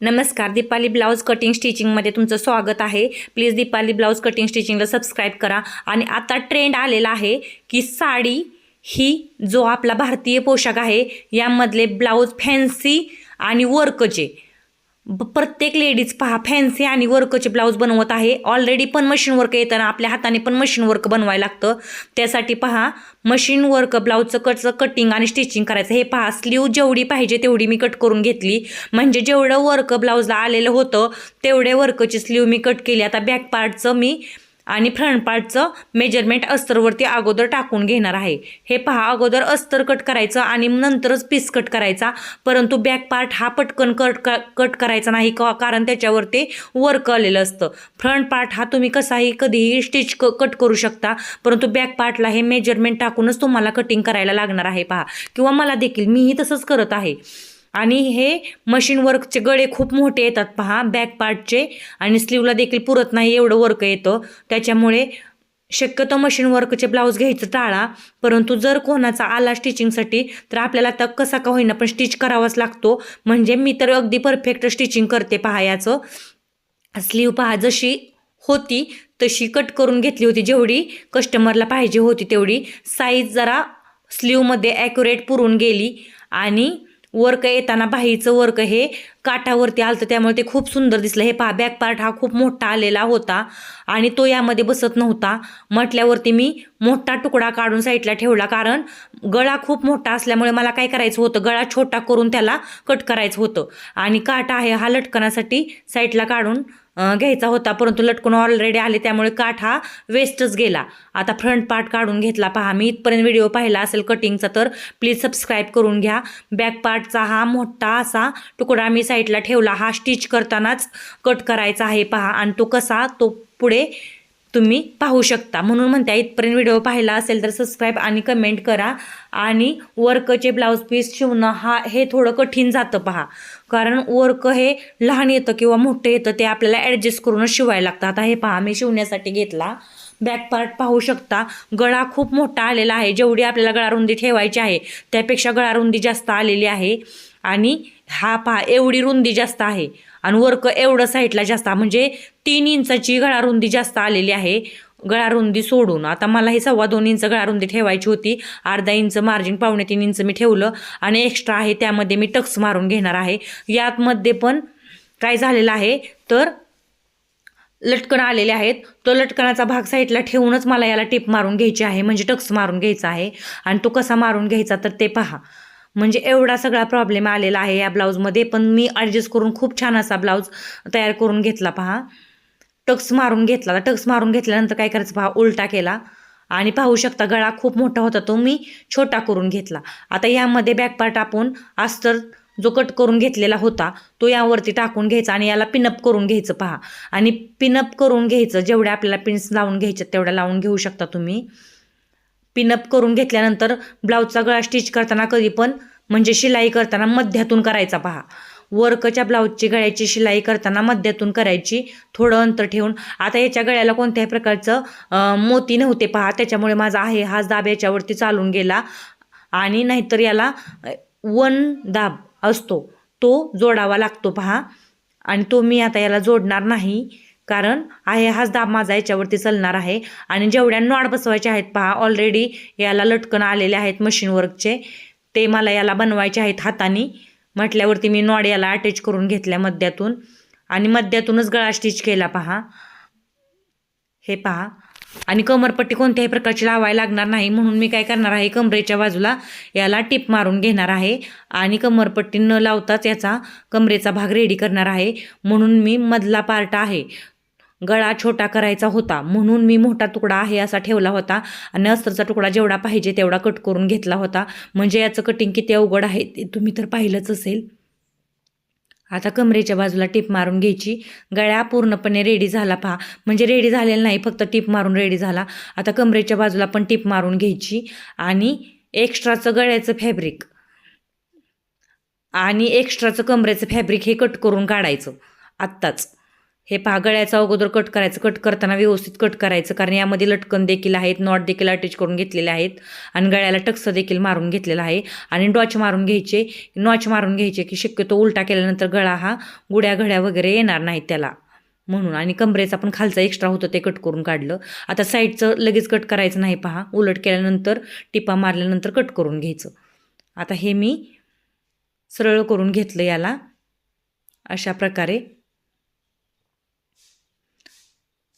नमस्कार Deepali blouse cutting स्टिचिंगमध्ये तुमचं स्वागत आहे. प्लीज दीपाली ब्लाऊज कटिंग स्टिचिंगला सबस्क्राईब करा. आणि आता ट्रेंड आलेला आहे की साडी ही जो आपला भारतीय पोशाख आहे यामधले ब्लाऊज फॅन्सी आणि वर्कचे प्रत्येक लेडीज पहा फॅन्सी आणि वर्कचे ब्लाऊज बनवत आहे. ऑलरेडी पण मशीन वर्क येताना आपल्या हाताने पण मशीन वर्क बनवायला लागतं. त्यासाठी पहा मशीन वर्क ब्लाऊजचं कटचं कटिंग आणि स्टिचिंग करायचं हे पहा स्लीव जेवढी पाहिजे तेवढी मी कट करून घेतली. म्हणजे जेवढं वर्क ब्लाऊजला आलेलं होतं तेवढे वर्कची स्लीव मी कट केली. आता बॅक पार्टचं मी आणि फ्रंट पार्टचं मेजरमेंट अस्तरवरती अगोदर टाकून घेणार आहे. हे पहा अगोदर अस्तर कट करायचं आणि नंतरच पीस कट करायचा. परंतु बॅक पार्ट हा पटकन कट का कट करायचा नाही का? कारण त्याच्यावरती वर्क आलेलं असतं. फ्रंट पार्ट हा तुम्ही कसाही कधीही स्टिच क कट करू शकता. परंतु बॅक पार्टला हे मेजरमेंट टाकूनच तुम्हाला कटिंग करायला लागणार आहे पहा. किंवा मला देखील मीही तसंच करत आहे. आणि हे मशीन वर्कचे गळे खूप मोठे येतात पहा बॅक पार्टचे आणि स्लीवला देखील पुरत नाही एवढं वर्क येतं. त्याच्यामुळे शक्यतो मशीन वर्कचे ब्लाऊज घ्यायचं टाळा. परंतु जर कोणाचा आला स्टिचिंगसाठी तर आपल्याला आता कसा का होईना पण स्टिच करावाच लागतो. म्हणजे मी तर अगदी परफेक्ट स्टिचिंग करते पहा याचं. स्लीव पहा जशी होती तशी कट करून घेतली होती. जेवढी कस्टमरला पाहिजे होती तेवढी. साईज जरा स्लीवमध्ये ॲक्युरेट पुरून गेली. आणि वर्क येताना बाहीचं वर्क हे काठावरती आलं त्यामुळे ते खूप सुंदर दिसलं. हे पहा बॅक पार्ट हा खूप मोठा आलेला होता आणि तो यामध्ये बसत नव्हता. म्हटल्यावरती मी मोठा तुकडा काढून साईडला ठेवला कारण गळा खूप मोठा असल्यामुळे मला काय करायचं होतं गळा छोटा करून त्याला कट करायचं होतं. आणि काटा आहे हा लटकण्यासाठी साईडला काढून घ्यायचा होता परंतु लटकून ऑलरेडी आले त्यामुळे काठ हा वेस्टच गेला. आता फ्रंट पार्ट काढून घेतला पहा. मी इथपर्यंत व्हिडिओ पाहिला असेल कटिंगचा तर प्लीज सबस्क्राईब करून घ्या. बॅक पार्टचा हा मोठा असा तुकडा मी साईडला ठेवला. हा स्टिच करतानाच कट करायचा आहे पहा. आणि तो कसा तो पुढे तुम्ही पाहू शकता. म्हणून म्हणते इथपर्यंत व्हिडिओ पाहिला असेल तर सबस्क्राईब आणि कमेंट करा. आणि वर्कचे ब्लाऊज पीस शिवणं हा हे थोडं कठीण जातं पहा. कारण वर्क हे लहान येतं किंवा मोठं येतं ते आपल्याला ॲडजस्ट करूनच शिवायला लागतं. आता हे पहा मी शिवण्यासाठी घेतला बॅक पार्ट पाहू शकता. गळा खूप मोठा आलेला आहे. जेवढी आपल्याला गळारुंदी ठेवायची आहे त्यापेक्षा गळारुंदी जास्त आलेली आहे. आणि हा पहा एवढी रुंदी जास्त आहे. आणि वर्क एवढं साईडला जास्त म्हणजे तीन इंचाची गळारुंदी जास्त आलेली आहे. गळारुंदी सोडून. आता मला हे सव्वा दोन इंच गळारुंदी ठेवायची होती. अर्धा इंच मार्जिन पावणे तीन इंच मी ठेवलं आणि एक्स्ट्रा आहे त्यामध्ये मी टक्स मारून घेणार आहे. यातमध्ये पण काय झालेलं आहे? तर लटकन आलेले आहेत. तो लटकणाचा भाग साईडला ठेवूनच मला याला टिप मारून घ्यायची आहे. म्हणजे टक्स मारून घ्यायचा आहे. आणि तो कसा मारून घ्यायचा तर ते पहा. म्हणजे एवढा सगळा प्रॉब्लेम आलेला आहे या ब्लाऊजमध्ये पण मी ॲडजस्ट करून खूप छान असा ब्लाऊज तयार करून घेतला पहा. टक्स मारून घेतला. टक्स मारून घेतल्यानंतर काय करायचं? पहा उलटा केला. आणि पाहू शकता गळा खूप मोठा होता तो मी छोटा करून घेतला. आता यामध्ये बॅकपार्ट आपण अस्तर जो कट करून घेतलेला होता तो यावरती टाकून घ्यायचा आणि याला पिनअप करून घ्यायचं पहा. आणि पिनअप करून घ्यायचं जेवढ्या आपल्याला पिन्स लावून घ्यायच्या तेवढ्या लावून घेऊ शकता तुम्ही. पिनअप करून घेतल्यानंतर ब्लाऊजचा गळा स्टिच करताना कधी पण म्हणजे शिलाई करताना मध्यातून करायचा पहा. वर्कच्या ब्लाऊजची गळ्याची शिलाई करताना मध्यातून करायची थोडं अंतर ठेवून. आता याच्या गळ्याला कोणत्याही प्रकारचं मोती नव्हते पहा त्याच्यामुळे माझा आहे हाच दाब याच्यावरती चालून गेला. आणि नाहीतर याला वन दाब असतो तो जोडावा लागतो पहा. आणि तो मी आता याला जोडणार नाही कारण आहे हाच दाब माझा याच्यावरती चालणार आहे. आणि जेवढ्या नॉड बसवायचे आहेत पहा ऑलरेडी याला लटकन आलेले आहेत मशीन वर्कचे ते मला याला बनवायचे आहेत हाताने. म्हटल्यावरती मी नॉड याला अटॅच करून घेतल्या मध्यातून. आणि मध्यातूनच गळा स्टिच केला पहा. हे पहा. आणि कमरपट्टी कोणत्याही प्रकारची लावायला लागणार नाही. म्हणून मी काय करणार आहे कमरेच्या बाजूला याला टिप मारून घेणार आहे. आणि कमरपट्टी न लावताच याचा कमरेचा भाग रेडी करणार आहे. म्हणून मी मधला पार्ट आहे. गळा छोटा करायचा होता. म्हणून मी मोठा तुकडा आहे असा ठेवला होता आणि अस्तरचा तुकडा जेवढा पाहिजे तेवढा कट करून घेतला होता. म्हणजे याचं कटिंग किती अवघड आहे ते तुम्ही तर पाहिलंच असेल. आता कमरेच्या बाजूला टिप मारून घ्यायची. गळ्या पूर्णपणे रेडी झाला पहा. म्हणजे रेडी झालेला नाही फक्त टिप मारून रेडी झाला. आता कमरेच्या बाजूला पण टिप मारून घ्यायची. आणि एक्स्ट्राचं गळ्याचं फॅब्रिक आणि एक्स्ट्राचं कमरेचं फॅब्रिक हे कट करून काढायचं. आत्ताच. हे पहा गळ्याचा अगोदर कट करायचं कट करताना व्यवस्थित कट करायचं कारण यामध्ये लटकन देखील आहेत नॉट देखील अटॅच करून घेतलेले आहेत आणि गळ्याला टक्स देखील मारून घेतलेला आहे. आणि डॉच मारून घ्यायचे नॉच मारून घ्यायचे की शक्यतो उलटा केल्यानंतर गळा हा गुड्या घड्या वगैरे येणार नाहीत त्याला. म्हणून आणि कमरेचा पण खालचा एक्स्ट्रा होतं ते कट करून काढलं. आता साईडचं लगेच कट करायचं नाही पहा. उलट केल्यानंतर टिपा मारल्यानंतर कट करून घ्यायचं. आता हे मी सरळ करून घेतलं याला. अशा प्रकारे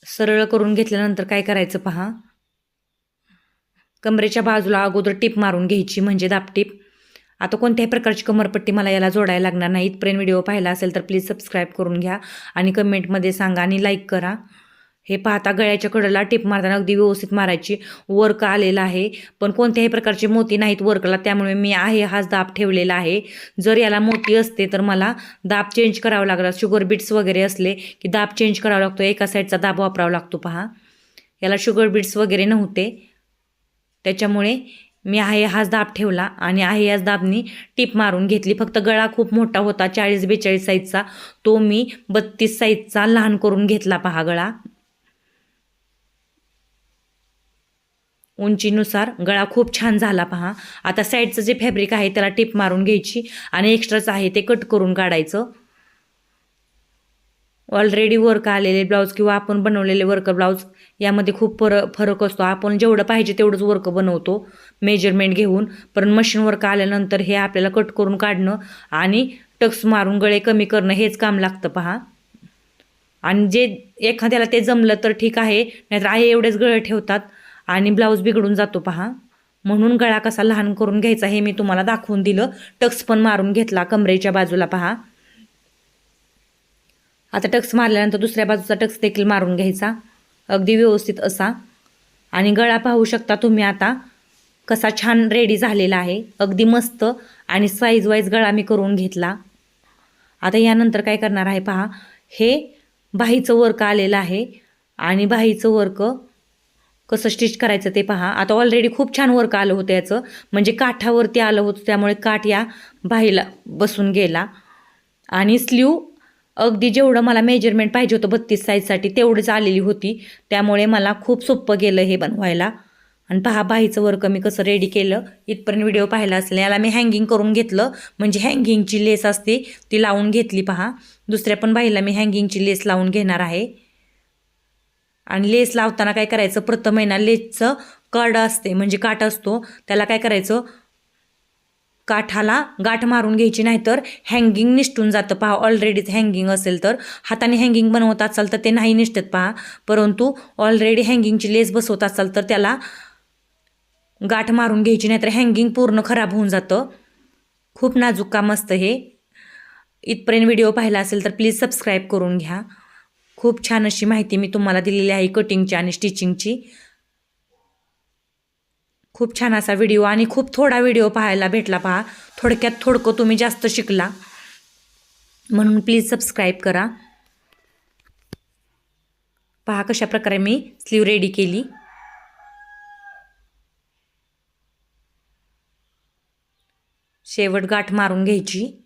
सरळ करून घेतल्यानंतर काय करायचं पहा? कमरेच्या बाजूला अगोदर टीप मारून घ्यायची म्हणजे दापटीप. आता कोणत्याही प्रकारची कमरपट्टी मला याला जोडायला लागणार नाही. इथपर्यंत व्हिडिओ पाहिला असेल तर प्लीज सबस्क्राईब करून घ्या आणि कमेंटमध्ये सांगा आणि लाईक करा. हे पाहता गळ्याच्या कडेला टिप मारताना अगदी व्यवस्थित मारायची. वर्क आलेला आहे. पण कोणत्याही प्रकारचे मोती नाहीत वर्कला. त्यामुळे मी आहे हाच दाब ठेवलेला आहे. जर याला मोती असते तर मला दाब चेंज करावा लागला. शुगर बीट्स वगैरे असले की दाब चेंज करावा लागतो. एका साईडचा दाब वापरावा लागतो पहा. याला शुगर बीट्स वगैरे नव्हते. त्याच्यामुळे मी आहे हाच दाब ठेवला आणि आहे याच दाबनी टीप मारून घेतली. फक्त गळा खूप मोठा होता. चाळीस बेचाळीस साईजचा तो मी बत्तीस साईजचा लहान करून घेतला पहा गळा. उंचीनुसार गळा खूप छान झाला पहा. आता साईडचं जे फॅब्रिक आहे त्याला टिप मारून घ्यायची आणि एक्स्ट्राच आहे ते कट करून काढायचं. ऑलरेडी वर्क आलेले ब्लाऊज किंवा आपण बनवलेले वर्क ब्लाऊज यामध्ये खूप फर फरक असतो. आपण जेवढं पाहिजे तेवढंच वर्क बनवतो मेजरमेंट घेऊन. पण मशीन वर्क आल्यानंतर हे आपल्याला कट करून काढणं आणि टक्स मारून गळे कमी करणं हेच काम लागतं पहा. आणि जे एखाद्याला ते जमलं तर ठीक आहे नाहीतर आहे एवढेच गळे ठेवतात. आणि ब्लाऊज बिघडून जातो पहा. म्हणून गळा कसा लहान करून घ्यायचा हे मी तुम्हाला दाखवून दिलं. टक्स पण मारून घेतला कमरेच्या बाजूला पहा. आता टक्स मारल्यानंतर दुसऱ्या बाजूचा टक्स देखील मारून घ्यायचा. अगदी व्यवस्थित असा. आणि गळा पाहू शकता तुम्ही आता कसा छान रेडी झालेला आहे. अगदी मस्त आणि साईज वाईज गळा मी करून घेतला. आता यानंतर काय करणार आहे पहा. हे बाहीचं वर्क आलेलं आहे. आणि बाहीचं वर्क कसं स्टिच करायचं ते पहा. आता ऑलरेडी खूप छान वर्क आलं होतं याचं. म्हणजे काठावरती आलं होतं त्यामुळे काठ या बाहीला बसून गेला. आणि स्लीव अगदी जेवढं मला मेजरमेंट पाहिजे होतं बत्तीस साईजसाठी तेवढंच आलेली होती. त्यामुळे मला खूप सोपं गेलं हे बनवायला. आणि पहा बाहीचं वर्क मी कसं रेडी केलं. इथपर्यंत व्हिडिओ पाहिला असेल याला मी हँगिंग करून घेतलं. म्हणजे हँगिंगची लेस असते ती लावून घेतली पहा. दुसऱ्या पण बाईला मी हँगिंगची लेस लावून घेणार आहे. आणि लेस लावताना काय करायचं? प्रथम आहे ना लेसचं कड असते म्हणजे काठ असतो त्याला काय करायचं? काठाला गाठ मारून घ्यायची नाही तर हँगिंग निष्ठून जातं. पहा ऑलरेडीच हँगिंग असेल तर. हाताने हँगिंग बनवत असाल तर ते नाही निष्ठत पहा. परंतु ऑलरेडी हँगिंगची लेस बसवत असाल तर त्याला गाठ मारून घ्यायची नाही तर हँगिंग पूर्ण खराब होऊन जातं. खूप नाजूक काम असतं हे. इथपर्यंत व्हिडिओ पाहिला असेल तर प्लीज सबस्क्राईब करून घ्या. खूप छान अशी माहिती मी तुम्हाला दिलेली आहे कटिंगची आणि स्टिचिंगची खूप छान असा व्हिडिओ आणि खूप थोडा व्हिडिओ पाहायला भेटला पहा. थोडक्यात थोडकं तुम्ही जास्त शिकला. म्हणून प्लीज सबस्क्राईब करा. पहा कशा प्रकारे मी स्लीव रेडी केली. शेवट गाठ मारून घ्यायची.